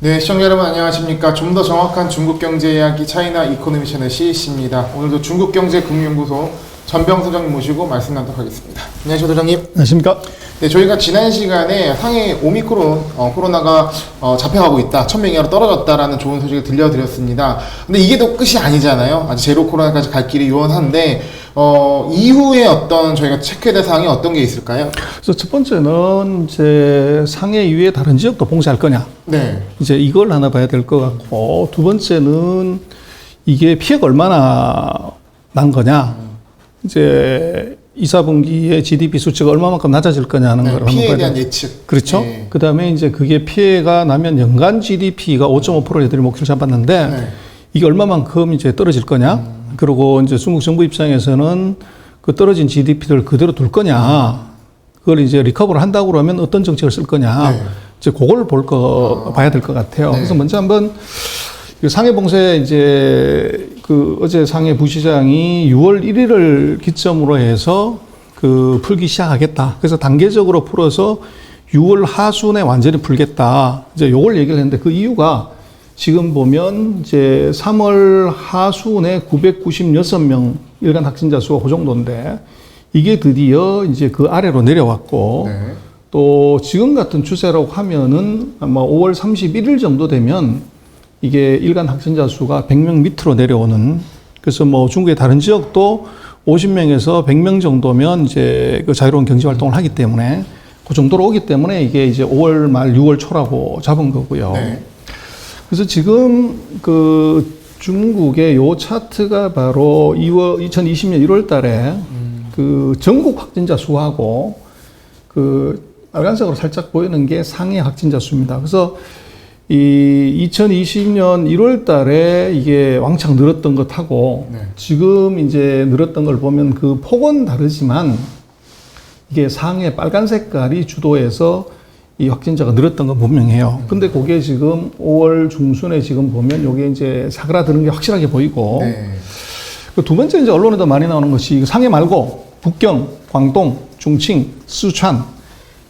네, 시청자 여러분 안녕하십니까. 좀 더 정확한 중국 경제 이야기 차이나 이코노미 채널 CC입니다. 오늘도 중국 경제 금융연구소 전병 소장님 모시고 말씀 나누도록 하겠습니다. 안녕하세요, 소장님. 안녕하십니까? 네, 저희가 지난 시간에 상해 오미크론 어, 코로나가 어, 잡혀가고 있다, 천명 이하로 떨어졌다라는 좋은 소식을 들려드렸습니다. 근데 이게 또 끝이 아니잖아요. 아직 제로 코로나까지 갈 길이 유언한데 어, 이후에 어떤 저희가 될 사항이 어떤 게 있을까요? 그래서 첫 번째는 이제 상해 이외에 다른 지역도 봉쇄할 거냐. 네, 이제 이걸 하나 봐야 될 것 같고, 두 번째는 이게 피해가 얼마나 난 거냐. 이제 2, 4분기에 GDP 수치가 얼마만큼 낮아질 거냐는 네, 걸 한번 피해에 봐야 대한 돼. 예측. 그렇죠. 네. 그 다음에 이제 그게 피해가 나면 연간 GDP가 5.5% 애들이 목표를 잡았는데, 네. 이게 얼마만큼 이제 떨어질 거냐. 그리고 이제 중국 정부 입장에서는 그 떨어진 GDP를 그대로 둘 거냐. 그걸 이제 리커버를 한다고 그러면 어떤 정책을 쓸 거냐. 네. 이제 그걸 볼 거, 봐야 될 것 같아요. 네. 그래서 먼저 한번 이 상해 봉쇄 이제 그 어제 상해 부시장이 6월 1일을 기점으로 해서 그 풀기 시작하겠다. 그래서 단계적으로 풀어서 6월 하순에 완전히 풀겠다. 이제 요걸 얘기를 했는데 그 이유가 지금 보면 이제 3월 하순에 996명 일간 확진자 수가 그 정도인데 이게 드디어 이제 그 아래로 내려왔고 네. 또 지금 같은 추세라고 하면은 아마 5월 31일 정도 되면 이게 일간 확진자 수가 100명 밑으로 내려오는 그래서 뭐 중국의 다른 지역도 50명에서 100명 정도면 이제 그 자유로운 경제 활동을 하기 때문에 그 정도로 오기 때문에 이게 이제 5월 말 6월 초라고 잡은 거고요. 네. 그래서 지금 그 중국의 요 차트가 바로 2월 2020년 1월 달에 그 전국 확진자 수하고 그 빨간색으로 살짝 보이는 게 상해 확진자 수입니다. 그래서 이 2020년 1월 달에 이게 왕창 늘었던 것하고 네. 지금 이제 늘었던 걸 보면 그 폭은 다르지만 이게 상해 빨간 색깔이 주도해서 이 확진자가 늘었던 건 분명해요. 근데 그게 지금 5월 중순에 지금 보면 요게 이제 사그라드는 게 확실하게 보이고 네. 그두 번째 이제 언론에도 많이 나오는 것이 상해 말고 북경, 광동, 중칭, 스촨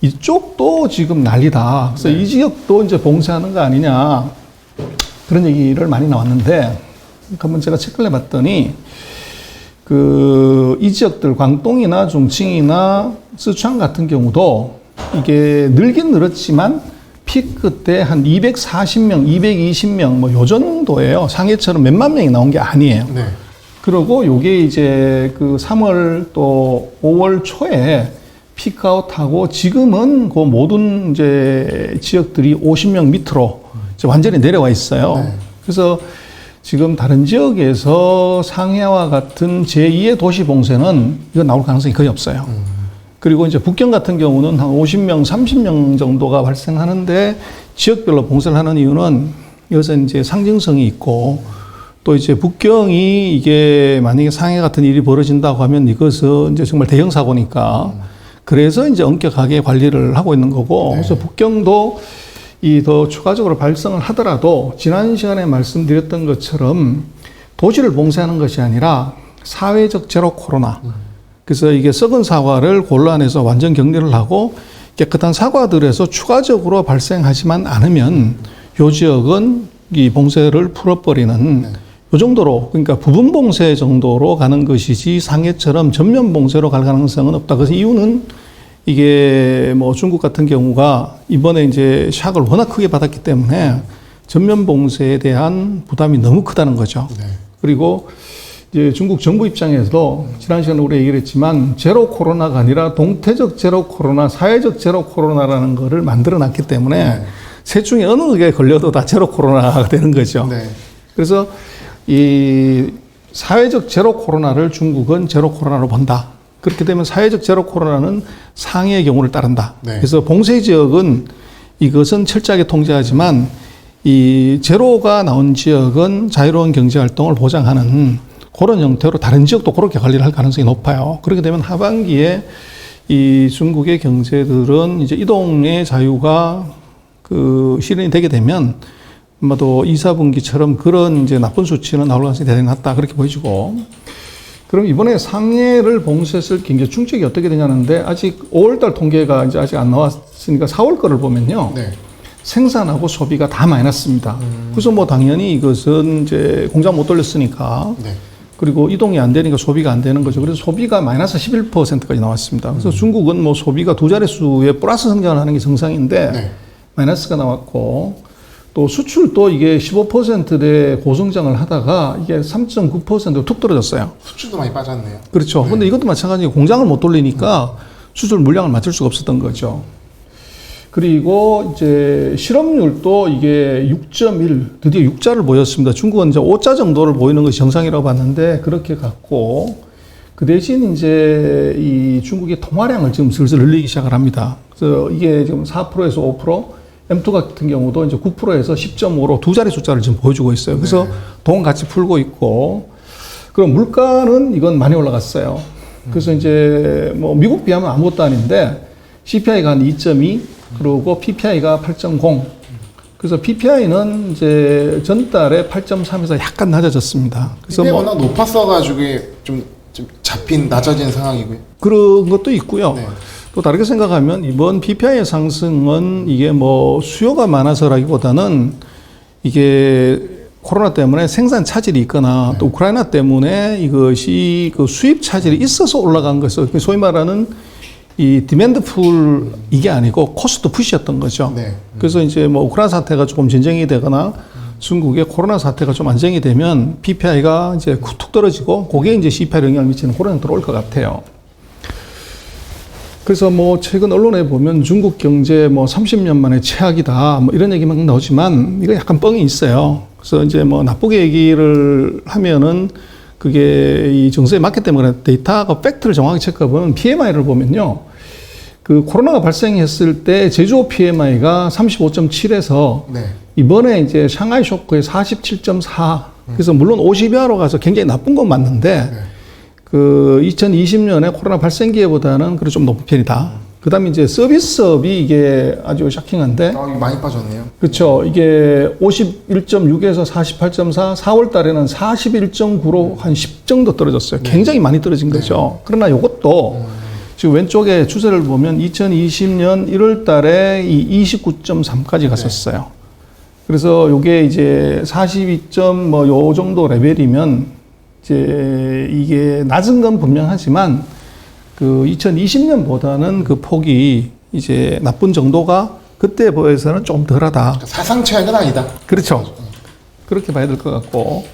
이쪽도 지금 난리다. 그래서 이 지역도 이제 봉쇄하는 거 아니냐 그런 얘기를 많이 나왔는데 한번 제가 체크를 해봤더니 그 이 지역들 광동이나 중칭이나 스촨 같은 경우도 이게 늘긴 늘었지만 피크 때 한 240명, 220명 뭐 요 정도예요. 상해처럼 몇만 명이 나온 게 아니에요. 네. 그리고 요게 이제 그 3월 또 5월 초에 피크아웃하고 지금은 그 모든 이제 지역들이 50명 밑으로 이제 완전히 내려와 있어요. 네. 그래서 지금 다른 지역에서 상해와 같은 제2의 도시 봉쇄는 이거 나올 가능성이 거의 없어요. 그리고 이제 북경 같은 경우는 한 50명, 30명 정도가 발생하는데 지역별로 봉쇄를 하는 이유는 이것은 이제 상징성이 있고 또 이제 북경이 이게 만약에 상해 같은 일이 벌어진다고 하면 이것은 이제 정말 대형 사고니까 그래서 이제 엄격하게 관리를 하고 있는 거고 네. 그래서 북경도 이 더 추가적으로 발생을 하더라도 지난 시간에 말씀드렸던 것처럼 도시를 봉쇄하는 것이 아니라 사회적 제로 코로나 그래서 이게 썩은 사과를 골라내서 완전 격리를 하고 깨끗한 사과들에서 추가적으로 발생하지만 않으면 요 지역은 이 봉쇄를 풀어버리는 요 정도로 그러니까 부분 봉쇄 정도로 가는 것이지 상해처럼 전면 봉쇄로 갈 가능성은 없다. 그래서 이유는 이게 뭐 중국 같은 경우가 이번에 이제 샥을 워낙 크게 받았기 때문에 전면 봉쇄에 대한 부담이 너무 크다는 거죠. 네. 그리고 이제 중국 정부 입장에서도 지난 시간에 우리 얘기를 했지만 제로 코로나가 아니라 동태적 제로 코로나, 사회적 제로 코로나라는 거를 만들어 놨기 때문에 네. 셋 중에 어느 게 걸려도 다 제로 코로나가 되는 거죠. 네. 그래서 이 사회적 제로 코로나를 중국은 제로 코로나로 본다. 그렇게 되면 사회적 제로 코로나는 상해의 경우를 따른다. 네. 그래서 봉쇄 지역은 이것은 철저하게 통제하지만 이 제로가 나온 지역은 자유로운 경제 활동을 보장하는 그런 형태로 다른 지역도 그렇게 관리를 할 가능성이 높아요. 그렇게 되면 하반기에 이 중국의 경제들은 이제 이동의 자유가 그 실현이 되게 되면 아마도 2, 4분기처럼 그런 이제 나쁜 수치는 나올 가능성이 대단히 낮다. 그렇게 보여지고. 그럼 이번에 상해를 봉쇄했을 경제 충격이 어떻게 되냐는데 아직 5월달 통계가 이제 아직 안 나왔으니까 4월 거를 보면요. 네. 생산하고 소비가 다 마이너스입니다. 그래서 뭐 당연히 이것은 이제 공장 못 돌렸으니까 네. 그리고 이동이 안 되니까 소비가 안 되는 거죠. 그래서 소비가 마이너스 11%까지 나왔습니다. 그래서 중국은 뭐 소비가 두 자릿수의 플러스 성장을 하는 게 정상인데 네. 마이너스가 나왔고 또 수출도 이게 15%대 고성장을 하다가 이게 3.9%로 툭 떨어졌어요. 수출도 많이 빠졌네요. 그렇죠. 근데 이것도 마찬가지로 공장을 못 돌리니까 수출 물량을 맞출 수가 없었던 거죠. 그리고 이제 실업률도 이게 6.1 드디어 6자를 보였습니다. 중국은 이제 5자 정도를 보이는 것이 정상이라고 봤는데 그렇게 갔고 그 대신 이제 이 중국의 통화량을 지금 슬슬 늘리기 시작을 합니다. 그래서 이게 지금 4%에서 5% M2 같은 경우도 이제 9%에서 10.5로 두 자리 숫자를 지금 보여주고 있어요. 그래서 돈 같이 풀고 있고 그럼 물가는 이건 많이 올라갔어요. 그래서 이제 뭐 미국 비하면 아무것도 아닌데 CPI가 한 2.2 그리고 PPI가 8.0 그래서 PPI는 이제 전달에 8.3에서 약간 낮아졌습니다. 그래서 뭐 워낙 높았어가지고 좀, 좀 잡힌 낮아진 상황이고요. 그런 것도 있고요. 네. 또 다르게 생각하면 이번 PPI의 상승은 이게 뭐 수요가 많아서라기보다는 이게 코로나 때문에 생산 차질이 있거나 또 우크라이나 때문에 이것이 그 수입 차질이 있어서 올라간 것을 소위 말하는 이 디맨드 풀 이게 아니고 코스트 푸시였던 거죠. 네. 그래서 이제 뭐 우크라이나 사태가 조금 진정이 되거나 중국의 코로나 사태가 좀 안정이 되면 PPI가 이제 툭 떨어지고 그게 이제 CPI에 영향을 미치는 그런 형태로 올것 같아요. 그래서 뭐 최근 언론에 보면 중국 경제 뭐 30년 만에 최악이다 뭐 이런 얘기만 나오지만 이거 약간 뻥이 있어요. 그래서 이제 뭐 나쁘게 얘기를 하면은 그게 이 정서에 맞기 때문에. 데이터가 팩트를 정확히 체크해 보면 PMI를 보면요. 그 코로나가 발생했을 때 제조업 PMI가 35.7에서 네. 이번에 이제 샹하이 쇼크에 47.4 그래서 물론 50여로 가서 굉장히 나쁜 건 맞는데 네. 그 2020년에 코로나 발생기에보다는 그래도 좀 높은 편이다. 그 다음에 이제 서비스업이 이게 아주 샤킹한데 아, 많이 빠졌네요. 그렇죠. 이게 51.6에서 48.4, 4월 달에는 41.9로 한 10 정도 떨어졌어요. 굉장히 많이 떨어진 거죠. 그러나 이것도 지금 왼쪽에 추세를 보면 2020년 1월 달에 이 29.3까지 갔었어요. 그래서 요게 이제 42.뭐요 정도 레벨이면 이제 이게 낮은 건 분명하지만 그 2020년보다는 그 폭이 이제 나쁜 정도가 그때 보여서는 좀 덜하다. 그러니까 사상 최악은 아니다. 그렇죠. 그렇게 봐야 될 것 같고.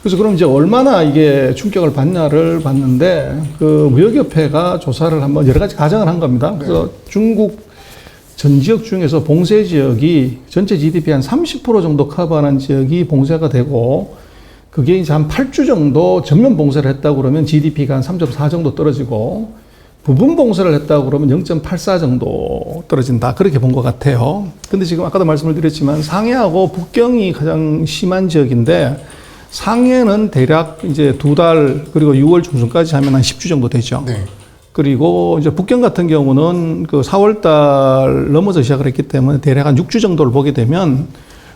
그래서 그럼 이제 얼마나 이게 충격을 받냐를 봤는데 그 무역협회가 조사를 한번 여러 가지 가정을 한 겁니다. 그래서 중국 전 지역 중에서 봉쇄 지역이 전체 GDP 한 30% 정도 커버하는 지역이 봉쇄가 되고 그게 이제 한 8주 정도 전면 봉쇄를 했다고 그러면 GDP가 한 3.4 정도 떨어지고 부분 봉쇄를 했다고 그러면 0.84 정도 떨어진다. 그렇게 본 것 같아요. 근데 지금 아까도 말씀을 드렸지만 상해하고 북경이 가장 심한 지역인데 상해는 대략 이제 두 달 그리고 6월 중순까지 하면 한 10주 정도 되죠. 네. 그리고 이제 북경 같은 경우는 그 4월 달 넘어서 시작을 했기 때문에 대략 한 6주 정도를 보게 되면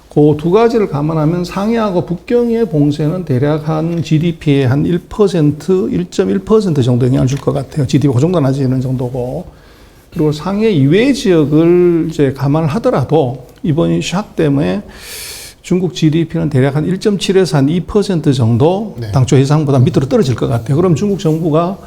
그 두 가지를 감안하면 상해하고 북경의 봉쇄는 대략 한 GDP의 한 1%, 1.1% 정도 영향을 줄 것 같아요. GDP 그 정도 낮아지는 정도고. 그리고 상해 이외의 지역을 이제 감안을 하더라도 이번 샥 때문에 중국 GDP는 대략 한 1.7에서 한 2% 정도 네. 당초 예상보다 밑으로 떨어질 것 같아요. 그럼 중국 정부가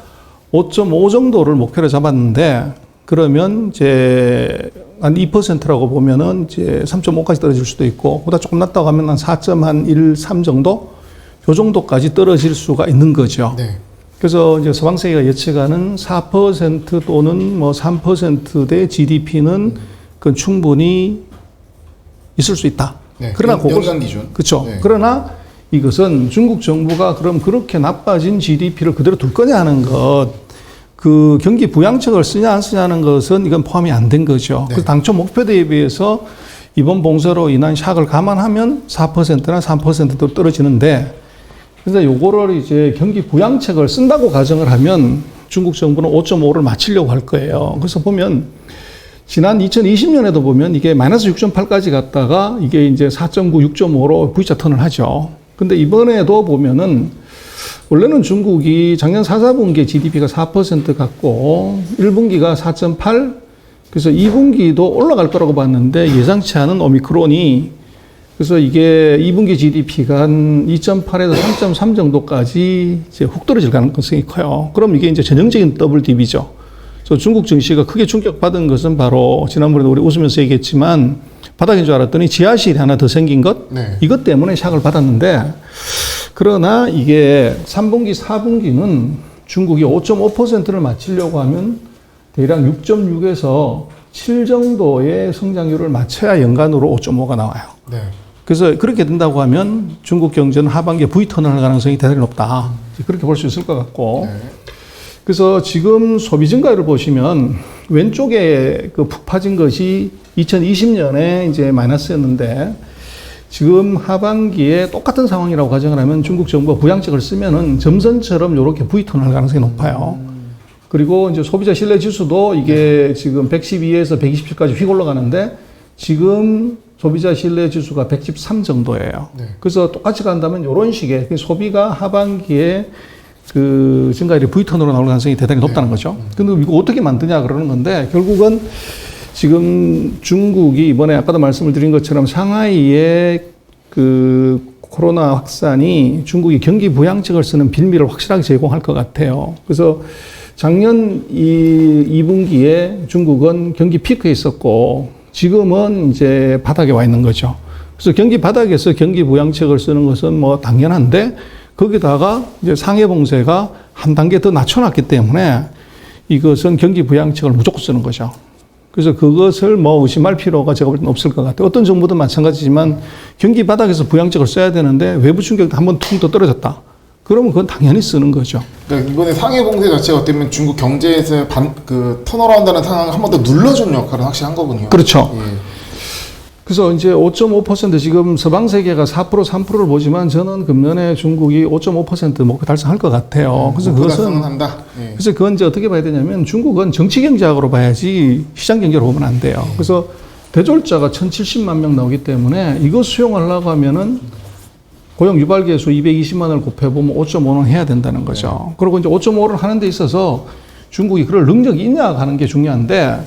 5.5 정도를 목표로 잡았는데 그러면 이제 한 2%라고 보면은 이제 3.5까지 떨어질 수도 있고 보다 조금 낮다고 하면 한 4.13 정도 요 정도까지 떨어질 수가 있는 거죠. 네. 그래서 이제 서방 세계가 예측하는 4% 또는 뭐 3%대 GDP는 그건 충분히 있을 수 있다. 네. 그러나 연- 연간 기준. 그렇죠. 네. 그러나 이것은 중국 정부가 그럼 그렇게 나빠진 GDP를 그대로 둘 거냐 하는 것, 그 경기 부양책을 쓰냐 안 쓰냐는 것은 이건 포함이 안 된 거죠. 네. 그래서 당초 목표 대비해서 이번 봉쇄로 인한 샥을 감안하면 4%나 3%도 떨어지는데, 그래서 요거를 이제 경기 부양책을 쓴다고 가정을 하면 중국 정부는 5.5를 맞추려고 할 거예요. 그래서 보면 지난 2020년에도 보면 이게 마이너스 6.8까지 갔다가 이게 이제 4.9, 6.5로 V자 턴을 하죠. 근데 이번에도 보면은 원래는 중국이 작년 4, 4분기 GDP가 4% 갔고 1분기가 4.8, 그래서 2분기도 올라갈 거라고 봤는데 예상치 않은 오미크론이 그래서 이게 2분기 GDP가 한 2.8에서 3.3 정도까지 이제 훅 떨어질 가능성이 커요. 그럼 이게 이제 전형적인 더블 딥이죠. 그래서 중국 증시가 크게 충격받은 것은 바로 지난번에도 우리 웃으면서 얘기했지만 바닥인 줄 알았더니 지하실이 하나 더 생긴 것 네. 이것 때문에 샥을 받았는데 그러나 이게 3분기, 4분기는 중국이 5.5%를 맞추려고 하면 대략 6.6에서 7 정도의 성장률을 맞춰야 연간으로 5.5가 나와요. 네. 그래서 그렇게 된다고 하면 중국 경제는 하반기에 V턴을 할 가능성이 대단히 높다. 그렇게 볼 수 있을 것 같고. 네. 그래서 지금 소비 증가율을 보시면 왼쪽에 그푹 빠진 것이 2020년에 이제 마이너스였는데 지금 하반기에 똑같은 상황이라고 가정을 하면 중국 정부가 부양책을 쓰면은 점선처럼 이렇게 V턴을 할 가능성이 높아요. 그리고 이제 소비자 신뢰 지수도 이게 지금 112에서 127까지 휙 올라가는데 지금 소비자 신뢰 지수가 113 정도예요. 네. 그래서 똑같이 간다면 이런 식의 그 소비가 하반기에 그 증가율이 V턴으로 나올 가능성이 대단히 높다는 거죠. 근데 이거 어떻게 만드냐 그러는 건데 결국은 지금 중국이 이번에 아까도 말씀을 드린 것처럼 상하이의 그 코로나 확산이 중국이 경기 부양책을 쓰는 빌미를 확실하게 제공할 것 같아요. 그래서 작년 이 2분기에 중국은 경기 피크에 있었고 지금은 이제 바닥에 와 있는 거죠. 그래서 경기 바닥에서 경기 부양책을 쓰는 것은 뭐 당연한데 거기다가 이제 상해 봉쇄가 한 단계 더 낮춰놨기 때문에 이것은 경기 부양책을 무조건 쓰는 거죠. 그래서 그것을 뭐 의심할 필요가 제가 볼 때는 없을 것 같아요. 어떤 정부도 마찬가지지만 경기 바닥에서 부양책을 써야 되는데 외부 충격도 한번 퉁 더 떨어졌다. 그러면 그건 당연히 쓰는 거죠. 그러니까 이번에 상해 봉쇄 자체가 어떻게 보면 중국 경제에서 반, 그 턴어라운드하는 상황을 한 번 더 눌러주는 역할은 확실히 한 거군요. 그렇죠. 예. 그래서 이제 5.5% 지금 서방 세계가 4% 3%를 보지만 저는 금년에 중국이 5.5% 목표 달성할 것 같아요. 그래서 목표 그것은 한다. 예. 그래서 그건 이제 어떻게 봐야 되냐면 중국은 정치 경제학으로 봐야지 시장 경제로 보면 안 돼요. 그래서 대졸자가 1,070만 명 나오기 때문에 이거 수용하려고 하면은 고용 유발 계 수 220만을 곱해보면 5.5는 해야 된다는 거죠. 그리고 이제 5.5를 하는 데 있어서 중국이 그럴 능력이 있냐 하는 게 중요한데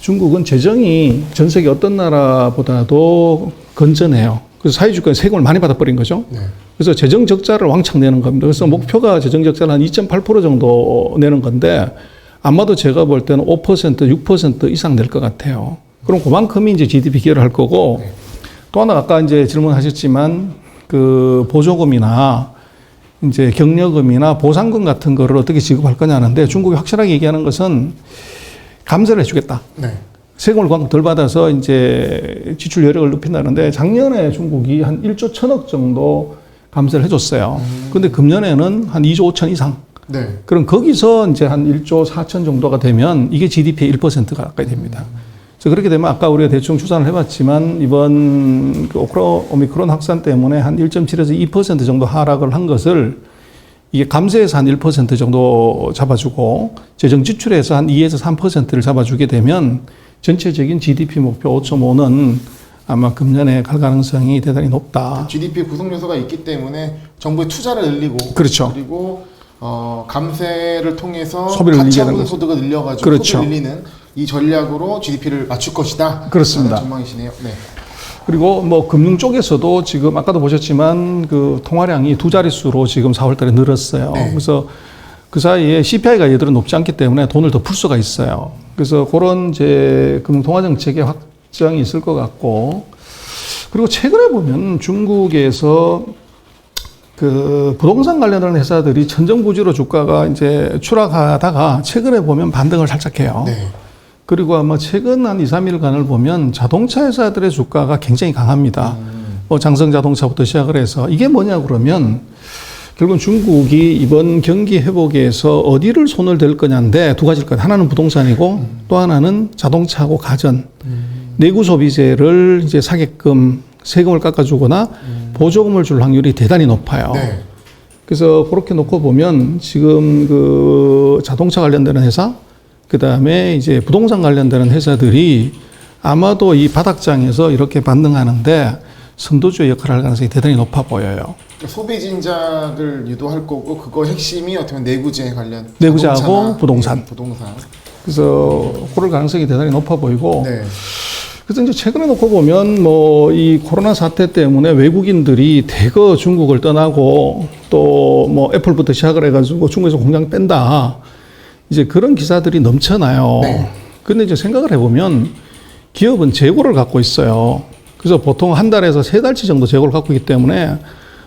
중국은 재정이 전 세계 어떤 나라보다도 건전해요. 그래서 사회주권 세금을 많이 받아버린 거죠. 네. 그래서 재정 적자를 왕창 내는 겁니다. 그래서 목표가 재정 적자는 한2.8% 정도 내는 건데 아마도 제가 볼 때는 5% 6% 이상 낼 것 같아요. 그럼 그만큼이 이제 GDP 기여를 할 거고 또 하나 아까 이제 질문하셨지만 그 보조금이나 이제 경력금이나 보상금 같은 거를 어떻게 지급할 거냐는데 중국이 확실하게 얘기하는 것은 감세를 해주겠다. 네. 세금을 그만큼 덜 받아서 이제 지출 여력을 높인다는데 작년에 중국이 한 1조 1000억 정도 감세를 해줬어요. 근데 금년에는 한 2조 5천 이상. 네. 그럼 거기서 이제 한 1조 4천 정도가 되면 이게 GDP의 1%가 가까이 됩니다. 그래서 그렇게 되면 아까 우리가 대충 추산을 해봤지만 이번 그 오크로, 오미크론 확산 때문에 한 1.7에서 2% 정도 하락을 한 것을 이게 감세에서 한 1% 정도 잡아주고 재정 지출에서 한 2에서 3%를 잡아주게 되면 전체적인 GDP 목표 5.5는 아마 금년에 갈 가능성이 대단히 높다. GDP 구성 요소가 있기 때문에 정부의 투자를 늘리고 그렇죠. 그리고 어, 감세를 통해서 가처분. 소득을 늘려가지고 그렇죠. 소비를 늘리는 이 전략으로 GDP를 맞출 것이다. 그렇습니다. 전망이시네요. 네. 그리고 뭐 금융 쪽에서도 지금 아까도 보셨지만 그 통화량이 두 자릿수로 지금 4월 달에 늘었어요. 네. 그래서 그 사이에 CPI가 얘들은 높지 않기 때문에 돈을 더 풀 수가 있어요. 그래서 그런 이제 금융 통화 정책의 확정이 있을 것 같고 그리고 최근에 보면 중국에서 그 부동산 관련된 회사들이 천정부지로 주가가 이제 추락하다가 최근에 보면 반등을 살짝 해요. 네. 그리고 아마 최근 한 2, 3일간을 보면 자동차 회사들의 주가가 굉장히 강합니다. 뭐 장성 자동차부터 시작을 해서 이게 뭐냐 그러면 결국은 중국이 이번 경기 회복에서 어디를 손을 댈 거냐인데 두 가지일 거예요. 하나는 부동산이고 또 하나는 자동차하고 가전. 내구 소비재를 이제 사게끔 세금을 깎아주거나 보조금을 줄 확률이 대단히 높아요. 네. 그래서 그렇게 놓고 보면 지금 그 자동차 관련되는 회사, 그 다음에 이제 부동산 관련되는 회사들이 아마도 이 바닥장에서 이렇게 반등하는데 선도주의 역할을 할 가능성이 대단히 높아 보여요. 그러니까 소비 진작을 유도할 거고 그거 핵심이 어떻게 보면 내구재 관련 내구재하고 부동산. 네, 부동산. 그래서 그럴 가능성이 대단히 높아 보이고 네. 그래서 이제 최근에 놓고 보면 뭐 이 코로나 사태 때문에 외국인들이 대거 중국을 떠나고 또 뭐 애플부터 시작을 해가지고 중국에서 공장 뺀다 이제 그런 기사들이 넘쳐나요. 네. 근데 이제 생각을 해보면 기업은 재고를 갖고 있어요. 그래서 보통 한 달에서 세 달치 정도 재고를 갖고 있기 때문에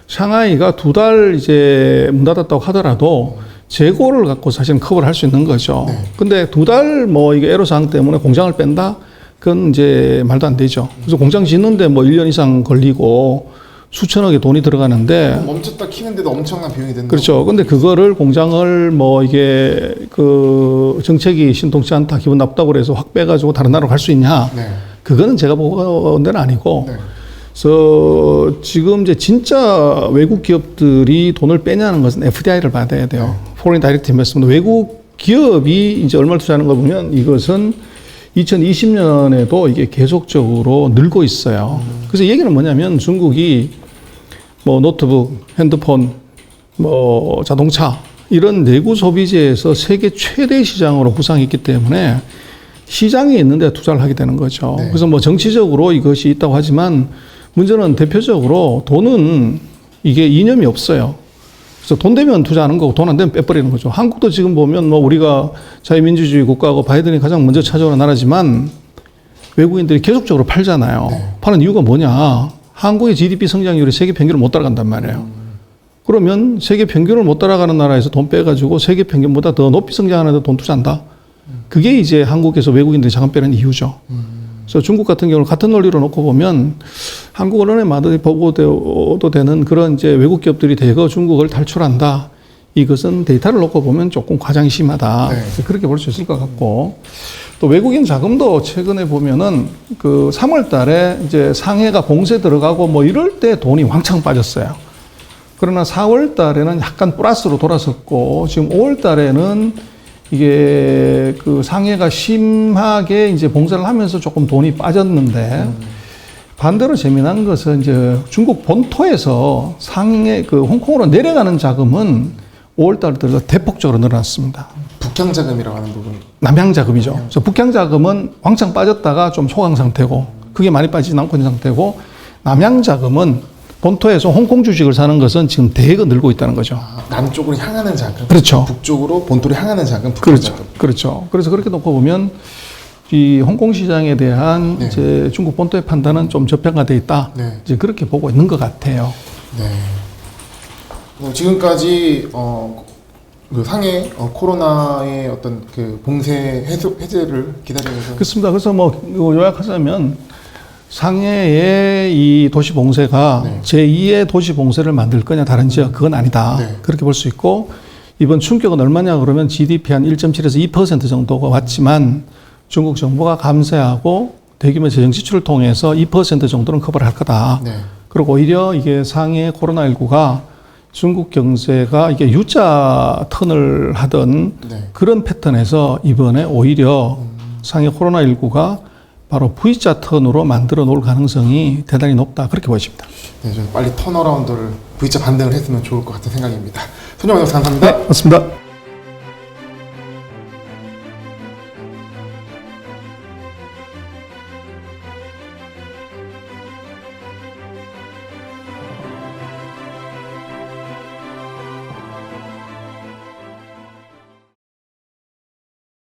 샹하이가 두 달 이제 문 닫았다고 하더라도 재고를 갖고 사실은 커버를 할 수 있는 거죠. 근데 두 달 뭐 이게 애로사항 때문에 공장을 뺀다? 그건 이제 말도 안 되죠. 그래서 공장 짓는데 뭐 1년 이상 걸리고 수천억의 돈이 들어가는데 멈췄다 키는데도 엄청난 비용이 든다. 그렇죠. 근데 그거를 공장을 뭐 이게 그 정책이 신통치 않다, 기분 나쁘다고 그래서 확 빼가지고 다른 나라로 갈 수 있냐? 네. 그거는 제가 보건 데는 아니고. 네. 그래서 지금 이제 진짜 외국 기업들이 돈을 빼냐는 것은 FDI를 받아야 돼요. Foreign Direct Investment. 외국 기업이 이제 얼마를 투자하는 거 보면 이것은 2020년에도 이게 계속적으로 늘고 있어요. 그래서 얘기는 뭐냐면 중국이 뭐 노트북, 핸드폰, 뭐 자동차 이런 내구 소비재에서 세계 최대 시장으로 부상했기 때문에 시장이 있는데 투자를 하게 되는 거죠. 네. 그래서 뭐 정치적으로 이것이 있다고 하지만 문제는 대표적으로 돈은 이게 이념이 없어요. 그래서 돈 되면 투자하는 거고 돈 안 되면 빼버리는 거죠. 한국도 지금 보면 뭐 우리가 자유민주주의 국가고 바이든이 가장 먼저 찾아오는 나라지만 외국인들이 계속적으로 팔잖아요. 파는 이유가 뭐냐? 한국의 GDP 성장률이 세계 평균을 못 따라간단 말이에요. 그러면 세계 평균을 못 따라가는 나라에서 돈 빼가지고 세계 평균보다 더 높이 성장하는 데 돈 투자한다. 그게 이제 한국에서 외국인들이 자금 빼는 이유죠. 그래서 중국 같은 경우는 같은 논리로 놓고 보면 한국 언론에 많이 보고도 되는 그런 이제 외국 기업들이 대거 중국을 탈출한다. 이것은 데이터를 놓고 보면 조금 과장이 심하다. 네. 그렇게 볼 수 있을 것 같고 또 외국인 자금도 최근에 보면은 그 3월 달에 이제 상해가 봉쇄 들어가고 뭐 이럴 때 돈이 왕창 빠졌어요. 그러나 4월 달에는 약간 플러스로 돌아섰고 지금 5월 달에는 이게 그 상해가 심하게 이제 봉쇄를 하면서 조금 돈이 빠졌는데 반대로 재미난 것은 이제 중국 본토에서 상해 그 홍콩으로 내려가는 자금은 5월 달 들어 대폭적으로 늘어났습니다. 북향 자금이라고 하는 부분. 남향 자금이죠. 그래서 북향 자금은 왕창 빠졌다가 좀 소강 상태고 그게 많이 빠지진 않고 있는 상태고 남향 자금은 본토에서 홍콩 주식을 사는 것은 지금 대거 늘고 있다는 거죠. 아, 남쪽으로 향하는 자금. 그렇죠. 북쪽으로 본토로 향하는 자금. 그렇죠. 자금. 그렇죠. 그래서 그렇게 놓고 보면 이 홍콩 시장에 대한 네. 이제 중국 본토의 판단은 좀 저평가돼 있다. 네. 이제 그렇게 보고 있는 것 같아요. 네. 어, 지금까지 어, 그 상해 어, 코로나의 어떤 그 봉쇄 해소, 해제를 기다리면서 그렇습니다. 그래서 뭐 요약하자면 상해의 이 도시 봉쇄가 네. 제2의 도시 봉쇄를 만들 거냐 다른 지역 그건 아니다. 네. 그렇게 볼 수 있고 이번 충격은 얼마냐 그러면 GDP 한 1.7에서 2% 정도가 왔지만 중국 정부가 감세하고 대규모 재정 지출을 통해서 2% 정도는 커버를 할 거다. 네. 그리고 오히려 이게 상해 코로나19가 중국 경제가 이게 U자 턴을 하던 네. 그런 패턴에서 이번에 오히려 상해 코로나19가 바로 V자 턴으로 만들어 놓을 가능성이 대단히 높다. 그렇게 보여집니다. 네, 좀 빨리 턴어라운드를 V자 반등을 했으면 좋을 것 같은 생각입니다. 손정원 감사합니다. 맞습니다.